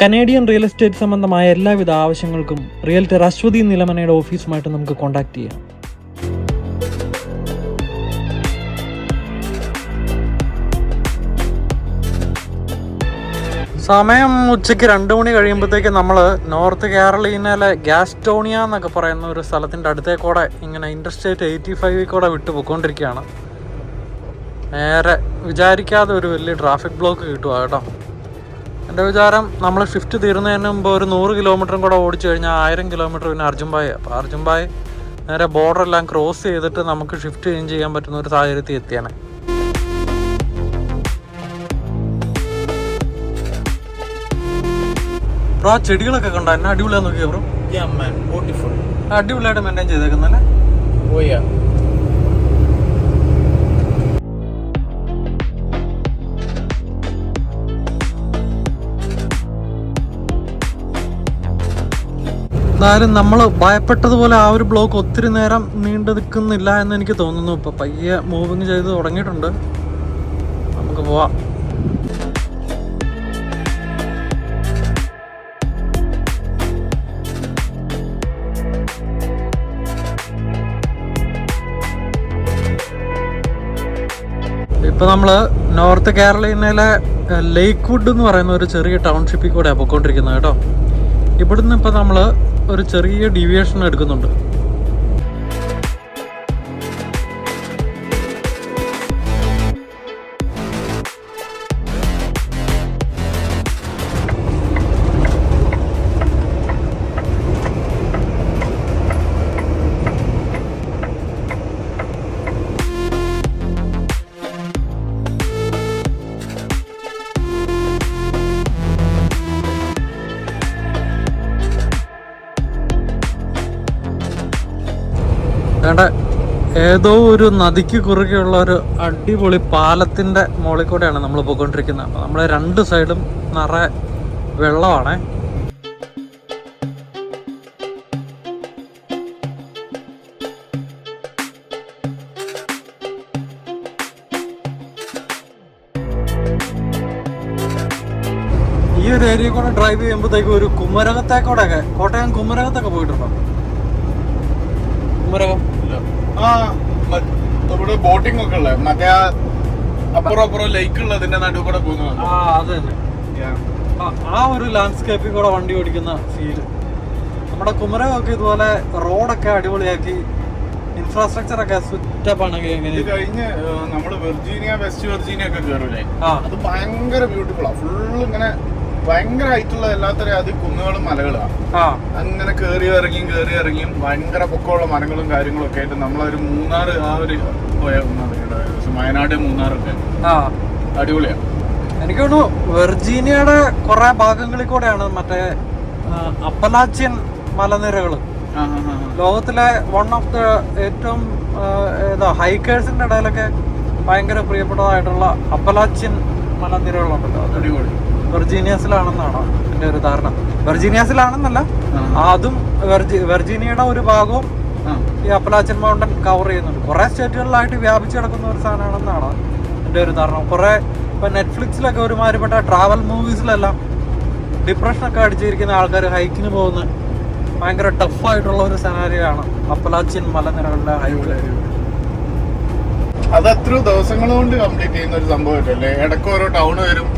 Canadian real estate സംബന്ധമായ എല്ലാവിധ ആവശ്യങ്ങൾക്കും റിയൽറ്റർ അശ്വതി നിലമനയുടെ ഓഫീസുമായിട്ട് നമുക്ക് കോൺടാക്ട് ചെയ്യാം. സമയം ഉച്ചയ്ക്ക് രണ്ട് മണി കഴിയുമ്പോഴത്തേക്ക് നമ്മൾ നോർത്ത് കേരളീനയിലെ ഗ്യാസ്റ്റോണിയ എന്നൊക്കെ പറയുന്ന ഒരു സ്ഥലത്തിന്റെ അടുത്തേക്കൂടെ ഇങ്ങനെ ഇൻഡസ്ട്രേറ്റ് എയ്റ്റി ഫൈവിൽ കൂടെ വിട്ടു പോയിക്കൊണ്ടിരിക്കുകയാണ് നേരെ വിചാരിക്കാതെ ഒരു വലിയ ട്രാഫിക് ബ്ലോക്ക് കിട്ടുക കേട്ടോ. എന്റെ വിചാരം നമ്മൾ ഷിഫ്റ്റ് തീരുന്നതിന് മുമ്പ് ഒരു നൂറ് കിലോമീറ്ററും കൂടെ ഓടിച്ചു കഴിഞ്ഞാൽ ആയിരം കിലോമീറ്റർ പിന്നെ അർജുൻബായ് അപ്പോൾ അർജുൻബായ് നേരെ ബോർഡർ എല്ലാം ക്രോസ് ചെയ്തിട്ട് നമുക്ക് ഷിഫ്റ്റ് ചേഞ്ച് ചെയ്യാൻ പറ്റുന്ന ഒരു സാഹചര്യത്തിൽ എത്തിയാണ്. ബ്രോ ആ ചെടികളൊക്കെ കണ്ടോ? എന്നെ അടിപൊളിയാന്ന് നോക്കിയാ ബ്രോ. അടിപൊളിയായിട്ട് മെയിന്റെയിൻ ചെയ്തേക്കുന്നല്ലേ? Oh, എന്തായാലും നമ്മൾ ഭയപ്പെട്ടതുപോലെ ആ ഒരു ബ്ലോക്ക് ഒത്തിരി നേരം നീണ്ടു നിൽക്കുന്നില്ല എന്ന് എനിക്ക് തോന്നുന്നു. ഇപ്പം പയ്യെ മൂവിങ് ചെയ്ത് തുടങ്ങിയിട്ടുണ്ട്. നമുക്ക് പോവാം. ഇപ്പൊ നമ്മൾ നോർത്ത് കേരളീനയിലെ ലേക്ക് വുഡ് എന്ന് പറയുന്ന ഒരു ചെറിയ ടൗൺഷിപ്പിൽ കൂടെയാണ് പോയിക്കൊണ്ടിരിക്കുന്നത് കേട്ടോ. ഇവിടുന്ന് ഇപ്പം നമ്മൾ ഒരു ചെറിയ ഡീവിയേഷൻ എടുക്കുന്നുണ്ട്. ഏതോ ഒരു നദിക്ക് കുറുകെയുള്ള ഒരു അടിപൊളി പാലത്തിന്റെ മുകളിൽ കൂടെയാണ് നമ്മൾ പോയിക്കൊണ്ടിരിക്കുന്നത്. അപ്പോൾ നമ്മളെ രണ്ട് സൈഡും നിറയെ വെള്ളമാണ്. ഈ ഒരു ഏരിയ കൂടെ ഡ്രൈവ് ചെയ്യുമ്പോഴത്തേക്കും ഒരു കുമരകത്തേക്കൂടെ ഒക്കെ കോട്ടയം കുമരകത്തൊക്കെ പോയിട്ടുണ്ടോ? കുമരകം. ആ ഇവിടെ ബോട്ടിംഗ് ഒക്കെ ഉള്ളത് മറ്റേ അപ്പുറം അപ്പുറം ലേക്ക് ഉള്ളതിന്റെ നടുവ് കൂടെ പോകുന്നത് ആ അതെ ആ- ഒരു ലാൻഡ്സ്കേപ്പിൽ കൂടെ വണ്ടി ഓടിക്കുന്ന ഫീൽ നമ്മുടെ കുമരകമൊക്കെ ഇതുപോലെ റോഡൊക്കെ അടിപൊളിയാക്കി ഇൻഫ്രാസ്ട്രക്ചർ ഒക്കെ സെറ്റപ്പ് ആണെങ്കിൽ ഇത് കഴിഞ്ഞ് നമ്മൾ വെർജീനിയ വെസ്റ്റ് വെർജീനിയ ഒക്കെ കയറൂലേ ആ. അത് ഭയങ്കര ആണ് ഫുള്ള് ഇങ്ങനെ ഭയങ്കര ഹൈറ്റുള്ള എല്ലാത്തരം അത് കുന്നുകളും മലകളാണ് അങ്ങനെ കേറി ഇറങ്ങിയും കേറി ഇറങ്ങിയും ഭയങ്കര പൊക്കമുള്ള മരങ്ങളും കാര്യങ്ങളും ഒക്കെ ആയിട്ട് നമ്മളൊരു മൂന്നാർ ആ ഒരു പോയ വയനാട് മൂന്നാറൊക്കെ. അടിപൊളിയാണ് എനിക്ക് തോന്നുന്നു വെർജീനിയയുടെ കുറെ ഭാഗങ്ങളിൽ കൂടെയാണ് മറ്റേ അപ്പലാച്ചിയൻ മലനിരകൾ. ലോകത്തിലെ വൺ ഓഫ് ദ ഏറ്റവും ഏതാ ഹൈക്കേഴ്സിന്റെ ഇടയിലൊക്കെ ഭയങ്കര പ്രിയപ്പെട്ടതായിട്ടുള്ള അപ്പലാച്ചിൻ മലനിരകളുണ്ടല്ലോ. അടിപൊളി. വെർജീനിയസിലാണെന്നാണ് എന്റെ ഒരു ധാരണ? വെർജീനിയസിലാണെന്നല്ല അതും വെർജി വെർജീനിയയുടെ ഒരു ഭാഗവും ഈ അപ്പലാച്ചൻ മൗണ്ടൻ കവർ ചെയ്യുന്നുണ്ട്. കുറേ സ്റ്റേറ്റുകളിലായിട്ട് വ്യാപിച്ചു കിടക്കുന്ന ഒരു സാധനമാണെന്നാണ് എന്റെ ഒരു ധാരണ. കുറേ ഇപ്പം നെറ്റ്ഫ്ലിക്സിലൊക്കെ ഒരുമാതിരിപ്പെട്ട ട്രാവൽ മൂവീസിലെല്ലാം ഡിപ്രഷനൊക്കെ അടിച്ചിരിക്കുന്ന ആൾക്കാർ ഹൈക്കിന് പോകുന്ന ഭയങ്കര ടഫായിട്ടുള്ള ഒരു സെനാരിയാണ് അപ്പലാച്ചിൻ മലനിരകളുടെ ഹൈവേ അത് എത്ര ദിവസങ്ങൾ കൊണ്ട് കംപ്ലീറ്റ് ചെയ്യുന്ന ഒരു സംഭവം ഇടയ്ക്ക് ഓരോ ടൗൺ വരും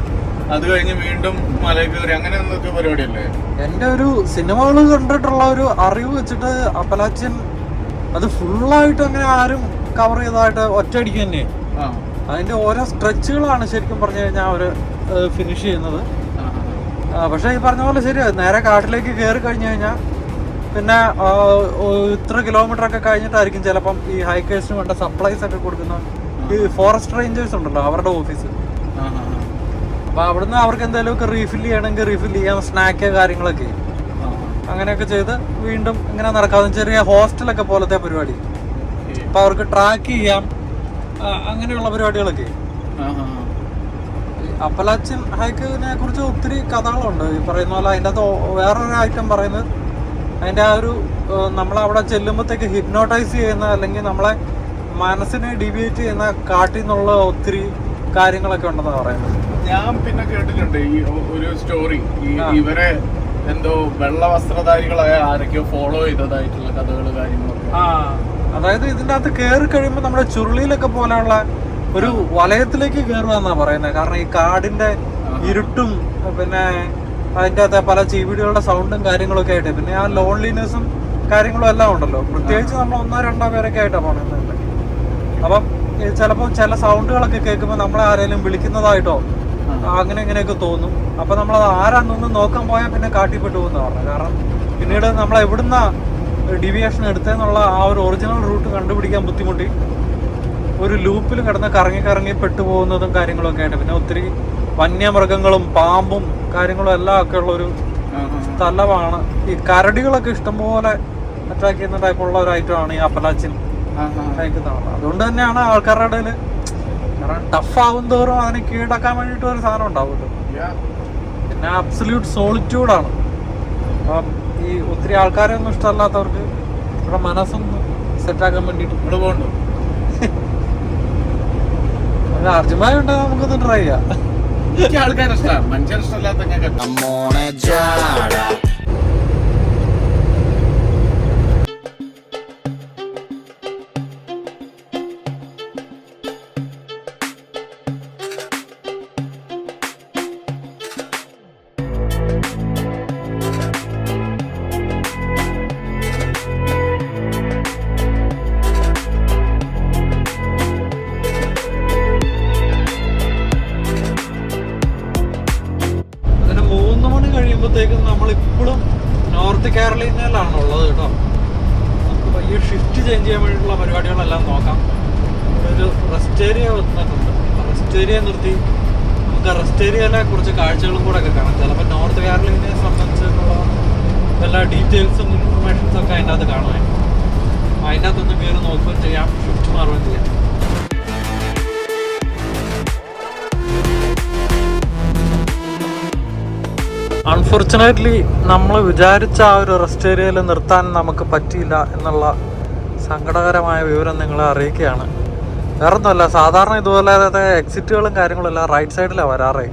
അത് കഴിഞ്ഞ് വീണ്ടും മല കയറി. അങ്ങനെ എന്തൊക്കെ പരിപാടിയല്ലേ? എന്റെ ഒരു സിനിമകൾ കണ്ടിട്ടുള്ള ഒരു അറിവ് വെച്ചിട്ട് അപ്പലാച്ചൻ അത് ഫുള്ളായിട്ട് അങ്ങനെ ആരും കവർ ചെയ്തതായിട്ട് ഒറ്റയടിക്ക് തന്നെ. അതിന്റെ ഓരോ സ്ട്രെച്ചുകളാണ് ശരിക്കും പറഞ്ഞു കഴിഞ്ഞാൽ അവർ ഫിനിഷ് ചെയ്യുന്നത്. പക്ഷെ ഈ പറഞ്ഞ പോലെ ശരി നേരെ കാട്ടിലേക്ക് കയറി കഴിഞ്ഞു കഴിഞ്ഞാൽ പിന്നെ ഇത്ര കിലോമീറ്റർ ഒക്കെ കഴിഞ്ഞിട്ടായിരിക്കും ചിലപ്പം ഈ ഹൈക്കേഴ്സിന് വേണ്ട സപ്ലൈസ് ഒക്കെ കൊടുക്കുന്ന ഈ ഫോറസ്റ്റ് റേഞ്ചേഴ്സ് ഉണ്ടല്ലോ അവരുടെ ഓഫീസ്. അപ്പോൾ അവിടുന്ന് അവർക്ക് എന്തെങ്കിലുമൊക്കെ റീഫിൽ ചെയ്യണമെങ്കിൽ റീഫിൽ ചെയ്യാം സ്നാക്ക് കാര്യങ്ങളൊക്കെ. അങ്ങനെയൊക്കെ ചെയ്ത് വീണ്ടും ഇങ്ങനെ നടക്കാതെ ചെറിയ ഹോസ്റ്റലൊക്കെ പോലത്തെ പരിപാടി. അപ്പൊ അപ്പോൾ അവർക്ക് ട്രാക്ക് ചെയ്യാം അങ്ങനെയുള്ള പരിപാടികളൊക്കെ. അപ്പലാച്ചൻ ഹൈക്കിനെ കുറിച്ച് ഒത്തിരി കഥകളുണ്ട്. ഈ പറയുന്ന പോലെ അതിന്റെ അകത്ത് വേറൊരു ഐറ്റം പറയുന്നത് അതിന്റെ ആ ഒരു നമ്മളവിടെ ചെല്ലുമ്പോഴത്തേക്ക് ഹിപ്നോട്ടൈസ് ചെയ്യുന്ന അല്ലെങ്കിൽ നമ്മളെ മനസ്സിനെ ഡിവിയേറ്റ് ചെയ്യുന്ന കാട്ടിൽ നിന്നുള്ള ഒത്തിരി കാര്യങ്ങളൊക്കെ ഉണ്ടെന്നാണ് പറയുന്നത്. ഞാൻ പിന്നെ കേട്ടിട്ടുണ്ട് ഈ ഒരു സ്റ്റോറി ഈ ഇവരെ എന്തോ വെള്ള വസ്ത്രധാരികളായ ആരൊക്കെയോ ഫോളോ ചെയ്തതായിട്ടുള്ള കഥകൾ കാര്യങ്ങളൊക്കെ. ആ. അതായത് ഇതിന്റെ അകത്ത് കയറി കഴിയുമ്പോൾ നമ്മുടെ ചുരുളിയിലൊക്കെ പോലെയുള്ള ഒരു വലയത്തിലേക്ക് കയറുക പറയുന്നത് കാരണം ഈ കാടിന്റെ ഇരുട്ടും പിന്നെ അതിന്റെ അകത്തെ പല ചീവിടികളുടെ സൗണ്ടും കാര്യങ്ങളൊക്കെ ആയിട്ട്. പിന്നെ ആ ലോൺലിനെസ്സും കാര്യങ്ങളും എല്ലാം ഉണ്ടല്ലോ. പ്രത്യേകിച്ച് നമ്മൾ ഒന്നോ രണ്ടോ പേരൊക്കെ ആയിട്ടാണ് പോണത് അപ്പം ചിലപ്പോൾ ചില സൗണ്ടുകളൊക്കെ കേൾക്കുമ്പോൾ നമ്മളെ ആരെങ്കിലും വിളിക്കുന്നതായിട്ടോ അങ്ങനെ ഇങ്ങനെയൊക്കെ തോന്നും. അപ്പൊ നമ്മൾ അത് ആരാന്നൊന്ന് നോക്കാൻ പോയാൽ പിന്നെ കാട്ടിപ്പെട്ടു പോകുന്ന പറഞ്ഞത് കാരണം പിന്നീട് നമ്മൾ എവിടുന്ന ഡിവിയേഷൻ എടുത്തെന്നുള്ള ആ ഒരു ഒറിജിനൽ റൂട്ട് കണ്ടുപിടിക്കാൻ ബുദ്ധിമുട്ടി. ഒരു ലൂപ്പിൽ കിടന്ന് കറങ്ങി കറങ്ങി പെട്ടുപോകുന്നതും കാര്യങ്ങളൊക്കെ ആയിട്ട്. പിന്നെ ഒത്തിരി വന്യമൃഗങ്ങളും പാമ്പും കാര്യങ്ങളും എല്ലാം ഒക്കെ ഉള്ള ഒരു ആ, ആ, സ്ഥലമാണ്. ഈ കരടികളൊക്കെ ഇഷ്ടംപോലെ അറ്റാക്ക് ചെയ്യുന്ന ടൈപ്പുള്ള ഒരു ഐറ്റമാണ് ഈ അപ്പലാച്ചിൻ. അതുകൊണ്ട് തന്നെയാണ് ആൾക്കാരുടെ ഇടയിൽ ടഫ് ആവും തോറും അതിനെ കീഴടക്കാൻ വേണ്ടിയിട്ട് ഒരു സാധനം ഉണ്ടാവുമല്ലോ. പിന്നെ അബ്സല്യൂട്ട് സോളിറ്റ്യൂഡാണ് അപ്പം ഈ ഒത്തിരി ആൾക്കാരെ ഒന്നും ഇഷ്ടമല്ലാത്തവർക്ക് ഇവിടെ മനസ്സൊന്ന് സെറ്റാക്കാൻ വേണ്ടിയിട്ട് ഇവിടെ പോകണ്ടു? അർജുമായി ഉണ്ടെങ്കിൽ നമുക്കൊന്ന് ട്രൈ ചെയ്യാം. ആൾക്കാരെ ഇഷ്ടമാണ് മനുഷ്യർ കഴിയുമ്പോഴത്തേക്കും നമ്മൾ ഇപ്പോഴും നോർത്ത് കേരളീനയിലാണ് ഉള്ളത് കേട്ടോ. നമുക്ക് പയ്യെ ഷിഫ്റ്റ് ചേഞ്ച് ചെയ്യാൻ വേണ്ടിയിട്ടുള്ള പരിപാടികളെല്ലാം നോക്കാം. ഇവിടെ ഒരു റെസ്റ്റ് ഏരിയ വന്നിട്ടുണ്ട്. റെസ്റ്റ് ഏരിയ നിർത്തി. നമുക്ക് റെസ്റ്റ് ഏരിയയിലെ കുറച്ച് കാഴ്ചകളും കൂടെ ഒക്കെ കാണാം. ചിലപ്പോൾ നോർത്ത് കേരളീനെ സംബന്ധിച്ചിട്ടുള്ള എല്ലാ ഡീറ്റെയിൽസും ഇൻഫർമേഷൻസും ഒക്കെ അതിന്റെ അകത്ത് കാണുമായിരുന്നു അതിന്റെ അകത്തൊന്ന് കയറി നോക്കുകയും ചെയ്യാം. ഷിഫ്റ്റ് മാറുകയും ചെയ്യാം. അൺഫോർച്ചുനേറ്റ്ലി നമ്മൾ വിചാരിച്ച ആ ഒരു റെസ്റ്റ് ഏരിയയിൽ നിർത്താൻ നമുക്ക് പറ്റിയില്ല എന്നുള്ള സങ്കടകരമായ വിവരം നിങ്ങളെ അറിയിക്കുകയാണ്. വേറെ ഒന്നുമല്ല സാധാരണ ഇതുപോലെ എക്സിറ്റുകളും കാര്യങ്ങളും എല്ലാം റൈറ്റ് സൈഡിലാണ് വരാറേ.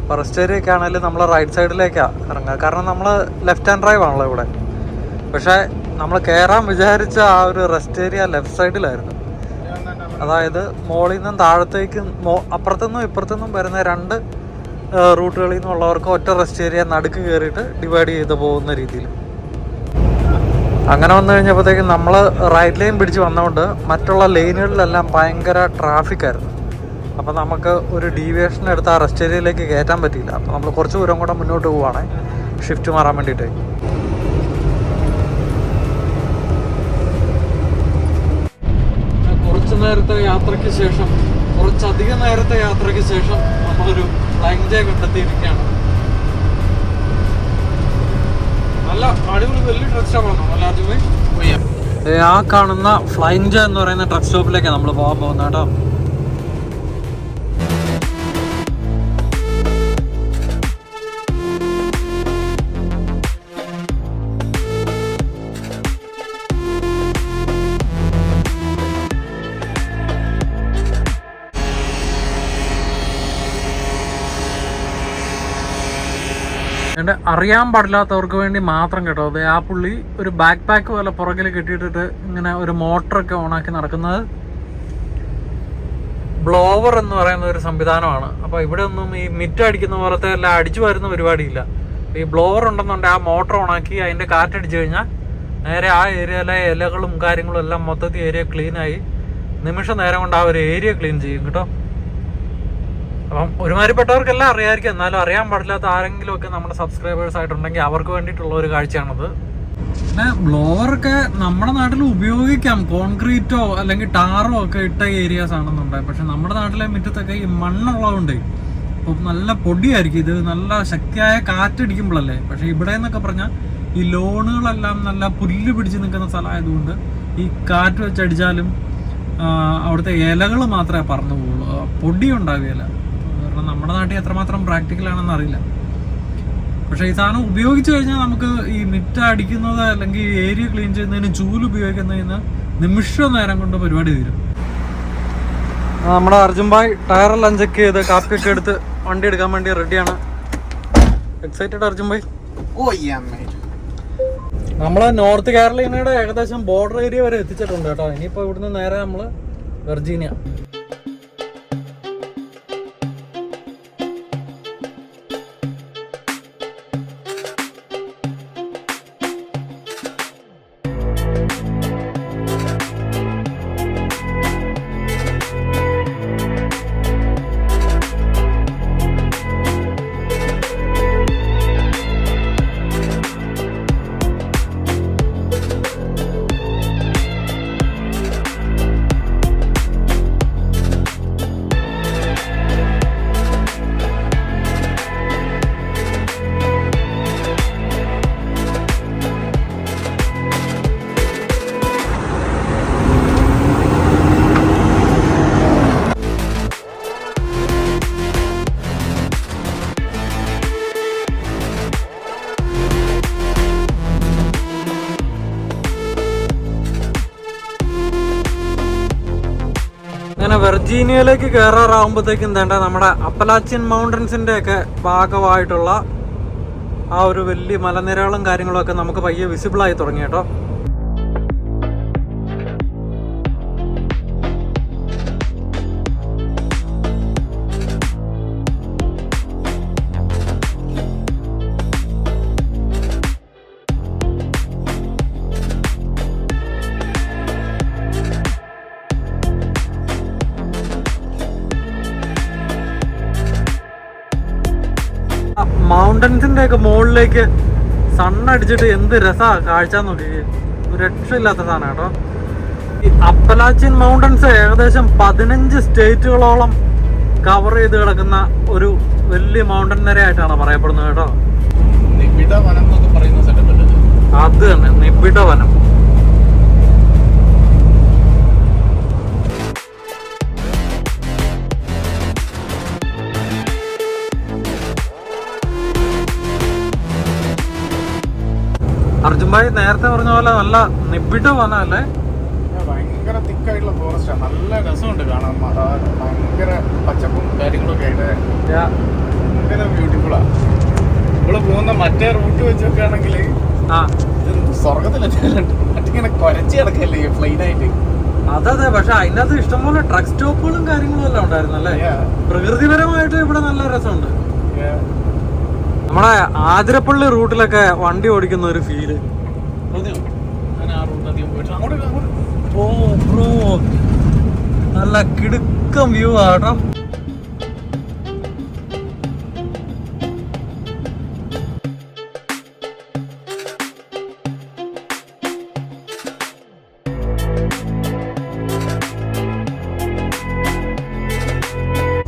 അപ്പോൾ റെസ്റ്റ് ഏരിയ ഒക്കെ ആണെങ്കിലും നമ്മൾ റൈറ്റ് സൈഡിലേക്കാണ് ഇറങ്ങുക. കാരണം നമ്മൾ ലെഫ്റ്റ് ഹാൻഡ് ഡ്രൈവ് ആണല്ലോ ഇവിടെ. പക്ഷേ നമ്മൾ കയറാൻ വിചാരിച്ച ആ ഒരു റെസ്റ്റ് ഏരിയ ലെഫ്റ്റ് സൈഡിലായിരുന്നു അതായത് മുകളിൽ നിന്നും താഴത്തേക്കും മോ അപ്പുറത്തുനിന്നും ഇപ്പുറത്തുനിന്നും വരുന്ന രണ്ട് റൂട്ടുകളിൽ നിന്നുള്ളവർക്ക് ഒറ്റ റെസ്റ്റ് ഏരിയ നടുക്ക് കയറിയിട്ട് ഡിവൈഡ് ചെയ്ത് പോകുന്ന രീതിയിൽ. അങ്ങനെ വന്നു കഴിഞ്ഞപ്പോഴത്തേക്കും നമ്മൾ റൈറ്റ് ലൈൻ പിടിച്ച് വന്നതുകൊണ്ട് മറ്റുള്ള ലൈനുകളിലെല്ലാം ഭയങ്കര ട്രാഫിക് ആയിരുന്നു. അപ്പോൾ നമുക്ക് ഒരു ഡീവിയേഷൻ എടുത്ത് ആ റെസ്റ്റ് ഏരിയയിലേക്ക് കയറ്റാൻ പറ്റിയില്ല. അപ്പോൾ നമ്മൾ കുറച്ച് ദൂരം കൂടെ മുന്നോട്ട് പോവുകയാണ് ഷിഫ്റ്റ് മാറാൻ വേണ്ടിയിട്ട്. കുറച്ച് നേരത്തെ യാത്രയ്ക്ക് ശേഷം കുറച്ചധികം നേരത്തെ യാത്രയ്ക്ക് ശേഷം നമ്മളൊരു ജേ കണ്ടെത്തിയിരിക്കുകയാണ് നല്ല അടിപൊളി വലിയ ട്രക്ക് സ്റ്റോപ്പാണോ നല്ല അടിപൊളി ആ കാണുന്ന ഫ്ലൈങ് ജേ എന്ന് പറയുന്ന ട്രക്ക് ഷോപ്പിലേക്കാണ് നമ്മൾ പോകാൻ പോകുന്നത് കേട്ടോ. എന്റെ അറിയാൻ പാടില്ലാത്തവർക്ക് വേണ്ടി മാത്രം കേട്ടോ. അത് ആ പുള്ളി ഒരു ബാക്ക് പാക്ക് പോലെ പുറകിൽ കെട്ടിയിട്ടിട്ട് ഇങ്ങനെ ഒരു മോട്ടറൊക്കെ ഓണാക്കി നടക്കുന്നത് ബ്ലോവർ എന്ന് പറയുന്ന ഒരു സംവിധാനമാണ്. അപ്പോൾ ഇവിടെ ഒന്നും ഈ മിറ്റ് അടിക്കുന്ന പോലത്തെ എല്ലാം അടിച്ചു വരുന്ന പരിപാടിയില്ല. ഈ ബ്ലോവർ ഉണ്ടെന്നുണ്ടെങ്കിൽ ആ മോട്ടർ ഓണാക്കി അതിന്റെ കാറ്റടിച്ചു കഴിഞ്ഞാൽ നേരെ ആ ഏരിയയിലെ ഇലകളും കാര്യങ്ങളും എല്ലാം മൊത്തത്തിൽ ഏരിയ ക്ലീനായി നിമിഷ നേരം കൊണ്ട് ആ ഒരു ഏരിയ ക്ലീൻ ചെയ്യും കേട്ടോ. അപ്പം ഒരുമാതിരിപ്പെട്ടവർക്കെല്ലാം അറിയാമായിരിക്കും എന്നാലും അറിയാൻ പാടില്ലാത്ത ആരെങ്കിലും ഒക്കെ നമ്മുടെ സബ്സ്ക്രൈബേഴ്സ് ആയിട്ടുണ്ടെങ്കിൽ അവർക്ക് വേണ്ടിയിട്ടുള്ള ഒരു കാഴ്ചയാണത്. പിന്നെ ബ്ലോവറൊക്കെ നമ്മുടെ നാട്ടിൽ ഉപയോഗിക്കാം. കോൺക്രീറ്റോ അല്ലെങ്കിൽ ടാറോ ഒക്കെ ഇട്ട ഏരിയാസ് ആണെന്നുണ്ടായി പക്ഷെ നമ്മുടെ നാട്ടിലെ മുറ്റത്തൊക്കെ ഈ മണ്ണുള്ളതുകൊണ്ട് അപ്പം നല്ല പൊടിയായിരിക്കും. ഇത് നല്ല ശക്തിയായ കാറ്റടിക്കുമ്പോഴല്ലേ. പക്ഷെ ഇവിടെ എന്നൊക്കെ പറഞ്ഞാൽ ഈ ലോണുകളെല്ലാം നല്ല പുല്ല് പിടിച്ച് നിൽക്കുന്ന സ്ഥലമായതുകൊണ്ട് ഈ കാറ്റ് വെച്ചടിച്ചാലും അവിടുത്തെ ഇലകൾ മാത്രമേ പറന്നു പോകുള്ളൂ ആ, പൊടി ഉണ്ടാവുകയില്ല കാരണം നമ്മുടെ നാട്ടിൽ എത്രമാത്രം പ്രാക്ടിക്കൽ ആണെന്ന് അറിയില്ല. പക്ഷേ ഈ സാധനം ഉപയോഗിച്ച് കഴിഞ്ഞാൽ നമുക്ക് ഈ മിറ്റ അടിക്കുന്നത് അല്ലെങ്കിൽ ഏരിയ ക്ലീൻ ചെയ്യുന്നതിന് ചൂൽ ഉപയോഗിക്കുന്നതിന് നിമിഷ നേരം കൊണ്ട് പരിപാടി തീരും. നമ്മുടെ അർജുൻ ഭായ് ടയറെല്ലാം ചെക്ക് ചെയ്ത് കാപ്പിയൊക്കെ എടുത്ത് വണ്ടി എടുക്കാൻ വേണ്ടി റെഡിയാണ് എക്സൈറ്റഡ് അർജുൻ ഭായി? ഓ നമ്മൾ നമ്മൾ നോർത്ത് കേരളീനയുടെ ഏകദേശം ബോർഡർ ഏരിയ വരെ എത്തിച്ചിട്ടുണ്ട് കേട്ടോ. ഇനിയിപ്പോൾ ഇവിടുന്ന് നേരെ നമ്മൾ വെർജീനിയ അങ്ങനെ കയറാറാകുമ്പോഴത്തേക്കും വേണ്ട നമ്മുടെ അപ്പലാച്ചിൻ മൗണ്ടൻസിന്റെ ഒക്കെ ഭാഗമായിട്ടുള്ള ആ ഒരു വലിയ മലനിരകളും കാര്യങ്ങളും ഒക്കെ നമുക്ക് പയ്യെ വിസിബിളായി തുടങ്ങി കേട്ടോ. ഒക്കെ മുകളിലേക്ക് സണ്ണടിച്ചിട്ട് എന്ത് രസാ കാഴ്ച നോക്കി. ഒരു രക്ഷയില്ലാത്ത സാധനം കേട്ടോ. ഈ അപ്പലാച്ചിൻ മൗണ്ടൻസ് ഏകദേശം പതിനഞ്ച് സ്റ്റേറ്റുകളോളം കവർ ചെയ്ത് കിടക്കുന്ന ഒരു വലിയ മൗണ്ടൻ നിരയായിട്ടാണ് പറയപ്പെടുന്നത് കേട്ടോ. നിബിഡ വനം എന്നൊക്കെ പറയുന്ന സെറ്റപ്പ് അത് തന്നെ നിബിഡ വനം. അർജുൻ ഭായി നേരത്തെ പറഞ്ഞ പോലെ നല്ല നിബിഡ വനല്ലേ ഭയങ്കര തിക്കായിട്ടുള്ള ഫോറസ്റ്റാണ് നല്ല രസമുണ്ട് കാണാൻ. ഭയങ്കര പച്ചപ്പും കാര്യങ്ങളൊക്കെ ആയിട്ട്. ഭയങ്കര ബ്യൂട്ടിഫുള്ളാ നമ്മൾ പോകുന്ന മറ്റേ റൂട്ട് വെച്ചൊക്കെ ആണെങ്കിൽ ആ സ്വർഗത്തിലെത്തിയാലും മറ്റിങ്ങനെ കൊരച്ച് കിടക്കല്ലേ പ്ലെയിൻ ആയിട്ട്. അതെ പക്ഷെ അതിന്റെ അകത്ത് ഇഷ്ടംപോലെ ട്രക്ക് സ്റ്റോപ്പുകളും കാര്യങ്ങളും എല്ലാം ഉണ്ടായിരുന്നല്ലേ? പ്രകൃതിപരമായിട്ട് ഇവിടെ നല്ല രസമുണ്ട്. നമ്മുടെ ആതിരപ്പള്ളി റൂട്ടിലൊക്കെ വണ്ടി ഓടിക്കുന്ന ഒരു ഫീൽ നല്ല കിടുക്കം വ്യൂ ആട്ടോ.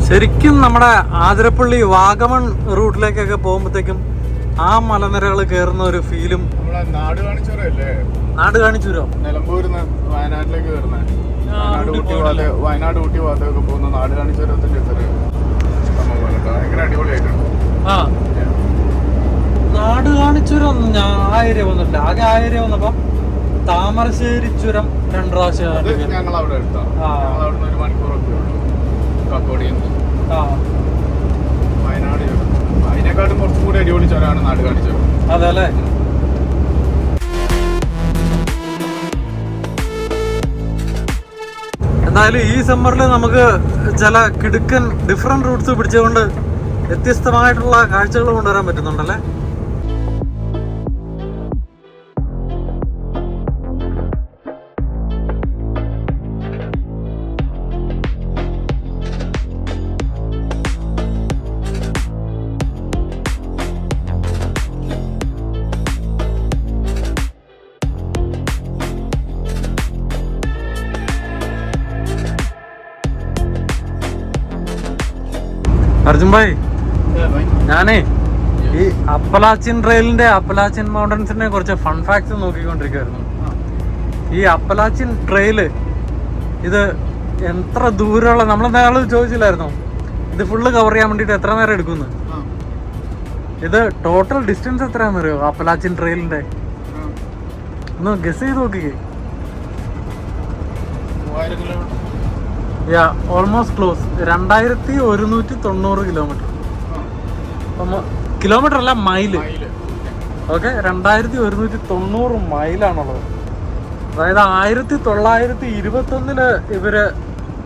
ശരിക്കും നമ്മുടെ ആതിരപ്പള്ളി വാഗമൺ റൂട്ടിലേക്കൊക്കെ പോകുമ്പോഴത്തേക്കും ആ മലനിരകൾ കയറുന്ന ഒരു ഫീലും നാട് കാണിച്ചവരല്ലേ? നാട് കാണിച്ചുരോ? നിലമ്പൂരിന്ന് വയനാട്ടിലേക്ക് വരുന്നത് ആ, വയനാട് ഊട്ടി വയനാട് ഭാഗത്തൊക്കെ പോകുന്ന നാട് കേട്ടോ. ഭയങ്കര അടിപൊളിയായിട്ടുണ്ട്. ആ. നാട് കാണിച്ചുരം ഞാൻ ആ ഏരിയ വന്നിട്ടില്ല. ആകെ ആ ഏരിയ വന്നപ്പോ താമരശ്ശേരി ചുരം രണ്ടു പ്രാവശ്യം ഞങ്ങൾ അവിടെ എടുത്താണ് ആ. ഞങ്ങൾ അവിടെ നിന്ന് ഒരു മണിക്കൂറൊക്കെ ഉള്ളൂ. കക്കോടിയിൽ നിന്ന്. ആ വയനാട് ചുരം. അതിനെക്കാട്ടും കുറച്ചും കൂടി അടിപൊളി ചുരമാണ് നാട് ചുരം അതെ അല്ലേ എന്തായാലും ഈ സമ്മറിൽ നമുക്ക് ചില കിടുക്കൻ ഡിഫറെന്റ് റൂട്ട്സ് പിടിച്ചുകൊണ്ട് വ്യത്യസ്തമായിട്ടുള്ള കാഴ്ചകൾ കൊണ്ടുവരാൻ പറ്റുന്നുണ്ടല്ലേ? അർജുൻ ഭായ്. ഞാനേ ഈ അപ്പലാച്ചിൻ ട്രെയിലിന്റെ അപ്പലാച്ചിൻ മൗണ്ടൻസിനെ കുറിച്ച് ഫൺ ഫാക്ട്സ് നോക്കിക്കൊണ്ടിരിക്കുവായിരുന്നു. ഈ അപ്പലാച്ചിൻ ട്രെയിൽ ഇത് എത്ര ദൂരമുള്ള നമ്മൾ ചോദിച്ചില്ലായിരുന്നു ചോദിച്ചില്ലായിരുന്നോ? ഇത് ഫുള്ള് കവർ ചെയ്യാൻ വേണ്ടിയിട്ട് എത്ര നേരം എടുക്കുന്നു? ഇത് ടോട്ടൽ ഡിസ്റ്റൻസ് എത്രയാണെന്നറിയോ അപ്പലാച്ചിൻ ട്രെയിലിന്റെ ഒന്ന് ഗസ് ചെയ്ത് നോക്കിക്കേ. മൂവായിരം കിലോമീറ്റർ യാ ഓൾമോസ്റ്റ് ക്ലോസ് രണ്ടായിരത്തി ഒരുന്നൂറ്റി തൊണ്ണൂറ് കിലോമീറ്റർ കിലോമീറ്റർ അല്ല മൈൽ ഓക്കെ രണ്ടായിരത്തി ഒരുന്നൂറ്റി തൊണ്ണൂറ് മൈലാണുള്ളത് അതായത് ആയിരത്തി തൊള്ളായിരത്തി ഇരുപത്തൊന്നിൽ ഇവർ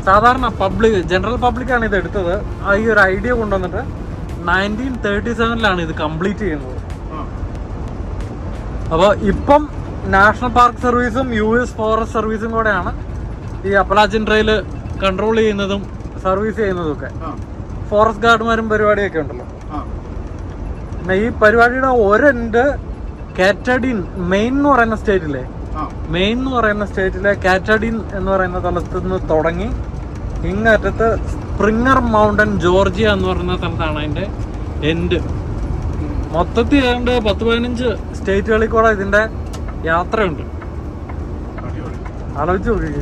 സാധാരണ പബ്ലിക് ജനറൽ പബ്ലിക്കാണ് ഇത് എടുത്തത്. ആ ഈ ഒരു ഐഡിയ കൊണ്ടുവന്നിട്ട് നയന്റീൻ തേർട്ടി സെവനിലാണ് ഇത് കംപ്ലീറ്റ് ചെയ്യുന്നത്. അപ്പോൾ ഇപ്പം നാഷണൽ പാർക്ക് സർവീസും യു എസ് ഫോറസ്റ്റ് സർവീസും കൂടെയാണ് ഈ അപ്പലാച്ചിൻ ട്രെയിൽ കൺട്രോൾ ചെയ്യുന്നതും സർവീസ് ചെയ്യുന്നതും ഒക്കെ ഫോറസ്റ്റ് ഗാർഡുമാരും പരിപാടിയൊക്കെ ഉണ്ടല്ലോ. ഈ പരിപാടിയുടെ ഒരെൻഡ് കാറ്റഡിൻ മെയിൻ എന്ന് പറയുന്ന സ്റ്റേറ്റിലെ മെയിൻ എന്ന് പറയുന്ന സ്റ്റേറ്റിലെ കാറ്റഡിൻ എന്ന് പറയുന്ന സ്ഥലത്ത് നിന്ന് തുടങ്ങി ഇങ്ങറ്റത്ത് സ്പ്രിങ്ങർ മൗണ്ടൻ ജോർജിയ എന്ന് പറയുന്ന സ്ഥലത്താണ് അതിന്റെ എൻഡ് മൊത്തത്തിൽ ഏതാണ്ട് പത്ത് പതിനഞ്ച് സ്റ്റേറ്റുകളിൽ കൂടെ ഇതിന്റെ യാത്രയുണ്ട്. ആലോചിച്ച് നോക്കി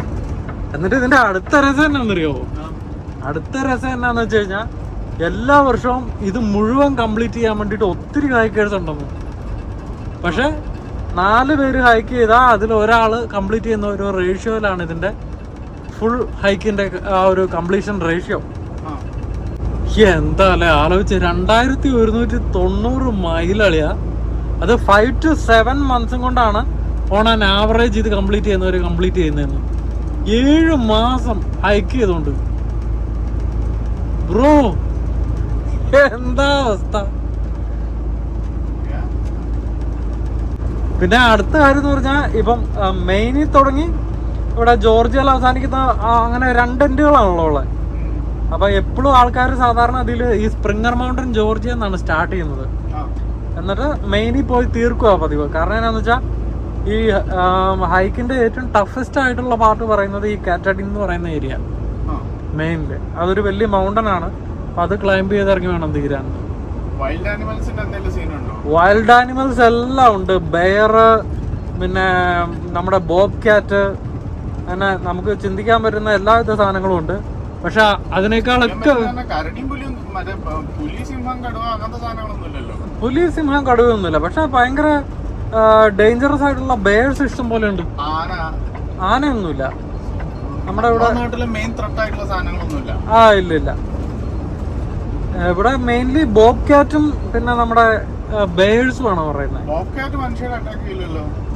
എന്നിട്ട് ഇതിന്റെ അടുത്ത രസം എന്നാണെന്നറിയോ അടുത്ത രസം എന്നാന്ന് വെച്ച് കഴിഞ്ഞാൽ എല്ലാ വർഷവും ഇത് മുഴുവൻ കംപ്ലീറ്റ് ചെയ്യാൻ വേണ്ടിട്ട് ഒത്തിരി ഹൈക്കേഴ്സ് ഉണ്ടെന്ന്. പക്ഷെ നാല് പേര് ഹൈക്ക് ചെയ്താൽ അതിൽ ഒരാൾ കംപ്ലീറ്റ് ചെയ്യുന്ന ഒരു റേഷ്യോയിലാണ് ഇതിന്റെ ഫുൾ ഹൈക്കിന്റെ ആ ഒരു കംപ്ലീഷൻ റേഷ്യോ എന്താ അല്ലേ ആലോചിച്ച് രണ്ടായിരത്തി ഒരുന്നൂറ്റി തൊണ്ണൂറ് മൈലളിയാ അത് ഫൈവ് ടു സെവൻ മന്ത്സും കൊണ്ടാണ് ഓൺ ആൻ ആവറേജ് ഇത് കംപ്ലീറ്റ് ചെയ്യുന്നവർ കംപ്ലീറ്റ് ചെയ്യുന്നതെന്ന്. ഏഴ് മാസം ഹൈക്ക് ചെയ്തോണ്ട്. ബ്രോ എന്താ അവസ്ഥ? പിന്നെ അടുത്ത കാര്യം എന്ന് പറഞ്ഞാൽ ഇപ്പം മെയിനിൽ തുടങ്ങി ഇവിടെ ജോർജിയയിൽ അവസാനിക്കുന്ന അങ്ങനെ രണ്ട് എൻഡുകളാണല്ലോ ഉള്ളത്. അപ്പൊ എപ്പോഴും ആൾക്കാർ സാധാരണ അതിൽ ഈ സ്പ്രിംഗർ മൗണ്ടൻ ജോർജിയ എന്നാണ് സ്റ്റാർട്ട് ചെയ്യുന്നത്. എന്നിട്ട് മെയിനിൽ പോയി തീർക്കുക പതിവ്. കാരണം എന്താണെന്ന് വെച്ചാൽ ഈ ഹൈക്കിന്റെ ഏറ്റവും ടഫസ്റ്റ് ആയിട്ടുള്ള പാർട്ട് പറയുന്നത് ഈ കാറ്റഡിൻ എന്ന് പറയുന്ന ഏരിയ മെയിനിൽ അതൊരു വലിയ മൗണ്ടൻ ആണ്. അപ്പൊ അത് ക്ലൈംബ് ചെയ്ത് ഇറങ്ങി വേണം തീരാൻ. വൈൽഡ് ആനിമൽസ് എല്ലാം ഉണ്ട്. ബെയർ പിന്നെ നമ്മുടെ ബോബ് ക്യാറ്റ് അങ്ങനെ നമുക്ക് ചിന്തിക്കാൻ പറ്റുന്ന എല്ലാവിധ സാധനങ്ങളും ഉണ്ട്. പക്ഷെ അതിനേക്കാളൊക്കെ പുലി സിംഹം കടുവ അങ്ങനത്തെ സാധനങ്ങളൊന്നുമില്ലല്ലോ പുലി സിംഹം കടുവയൊന്നുമില്ല. പക്ഷെ ഭയങ്കര ഡേഞ്ചറസ് ആയിട്ടുള്ള ബേഴ്സ് ഇഷ്ടം പോലെ ഉണ്ട്. ആന. ആനയൊന്നുമില്ല. നമ്മുടെ ഇവിടെ നാട്ടിലെ മെയിൻ ത്രെട്ട് ആയിട്ടുള്ള സാധനങ്ങളൊന്നുമില്ല. ആ ഇല്ല ഇല്ല. ഇവിടെ മെയിൻലി ബോബ് കാറ്റും പിന്നെ നമ്മുടെ ബേഴ്സും ആണ് പറയുന്നത്.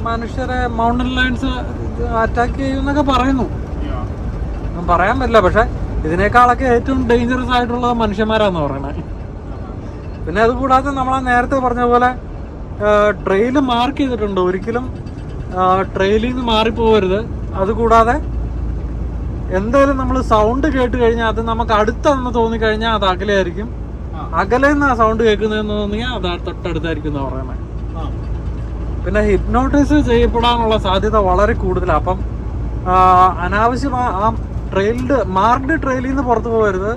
മനുഷ്യരെ മൗണ്ടൻ ലയൺസ് അറ്റാക്ക് ചെയ്യുമെന്നൊക്കെ പറയുന്നു. പറയാൻ പറ്റില്ല പക്ഷെ ഇതിനേക്കാളൊക്കെ ഏറ്റവും ഡേഞ്ചറസ് ആയിട്ടുള്ളത് മനുഷ്യന്മാരാന്ന് പറയണേ പിന്നെ അതുകൂടാതെ നമ്മളെ നേരത്തെ പറഞ്ഞ പോലെ ട്രെയിൽ മാർക്ക് ചെയ്തിട്ടുണ്ട്? ഒരിക്കലും ട്രെയിലിൽ നിന്ന് മാറിപ്പോകരുത്. അതുകൂടാതെ എന്തായാലും നമ്മൾ സൗണ്ട് കേട്ട് കഴിഞ്ഞാൽ അത് നമുക്ക് അടുത്താണെന്ന് തോന്നിക്കഴിഞ്ഞാൽ അത് അകലെയായിരിക്കും. അകലെ നിന്ന് ആ സൗണ്ട് കേൾക്കുന്നതെന്ന് തോന്നിയാൽ അത് തൊട്ടടുത്തായിരിക്കും എന്ന് പറയുന്നത് പിന്നെ ഹിപ്നോട്ടൈസ് ചെയ്യപ്പെടാനുള്ള സാധ്യത വളരെ കൂടുതലാണ് അപ്പം അനാവശ്യമായ ആ ട്രെയിൽഡ് മാർക്ക്ഡ് ട്രെയിലിൽ നിന്ന് പുറത്തു പോകരുത്.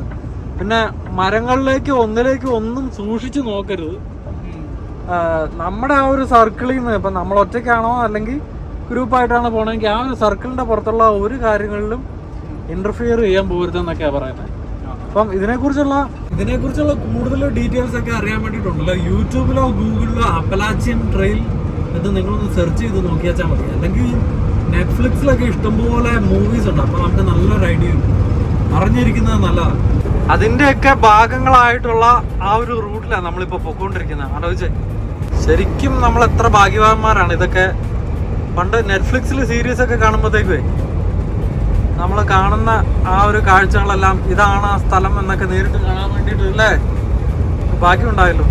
പിന്നെ മരങ്ങളിലേക്ക് ഒന്നിലേക്ക് ഒന്നും സൂക്ഷിച്ചു നോക്കരുത്. നമ്മുടെ ആ ഒരു സർക്കിളിൽ നിന്ന് ഇപ്പം നമ്മൾ ഒറ്റയ്ക്കാണോ അല്ലെങ്കിൽ ഗ്രൂപ്പായിട്ടാണ് പോകണമെങ്കിൽ ആ ഒരു സർക്കിളിന്റെ പുറത്തുള്ള ഒരു കാര്യങ്ങളിലും ഇന്റർഫിയർ ചെയ്യാൻ പോകരുതെന്നൊക്കെയാണ് പറയുന്നത്. അപ്പം ഇതിനെക്കുറിച്ചുള്ള ഇതിനെക്കുറിച്ചുള്ള കൂടുതൽ ഡീറ്റെയിൽസ് ഒക്കെ അറിയാൻ വേണ്ടിയിട്ടുണ്ടല്ലോ. യൂട്യൂബിലോ ഗൂഗിളിലോ അപ്പലാച്ചിയൻ ട്രെയിൽ എന്ന് നിങ്ങളൊന്ന് സെർച്ച് ചെയ്ത് നോക്കിയാച്ചാൽ മതി. അല്ലെങ്കിൽ നെറ്റ്ഫ്ലിക്സിലൊക്കെ ഇഷ്ടംപോലെ മൂവീസ് ഉണ്ട്. അപ്പോൾ നമുക്ക് നല്ലൊരു ഐഡിയ ഉണ്ട്. അറിഞ്ഞിരിക്കുന്നത് നല്ലതാണ് അതിന്റെയൊക്കെ ഭാഗങ്ങളായിട്ടുള്ള ആ ഒരു റൂട്ടിലാണ് നമ്മളിപ്പോ പൊക്കോണ്ടിരിക്കുന്നത് ആലോചിച്ച് ശരിക്കും നമ്മൾ എത്ര ഭാഗ്യവാന്മാരാണ്. ഇതൊക്കെ പണ്ട് നെറ്റ്ഫ്ലിക്സിൽ സീരീസ് ഒക്കെ കാണുമ്പോഴത്തേക്കേ നമ്മൾ കാണുന്ന ആ ഒരു കാഴ്ചകളെല്ലാം ഇതാണ് ആ സ്ഥലം എന്നൊക്കെ നേരിട്ട് കാണാൻ വേണ്ടിയിട്ട് അല്ലേ? ഉണ്ടായല്ലോ.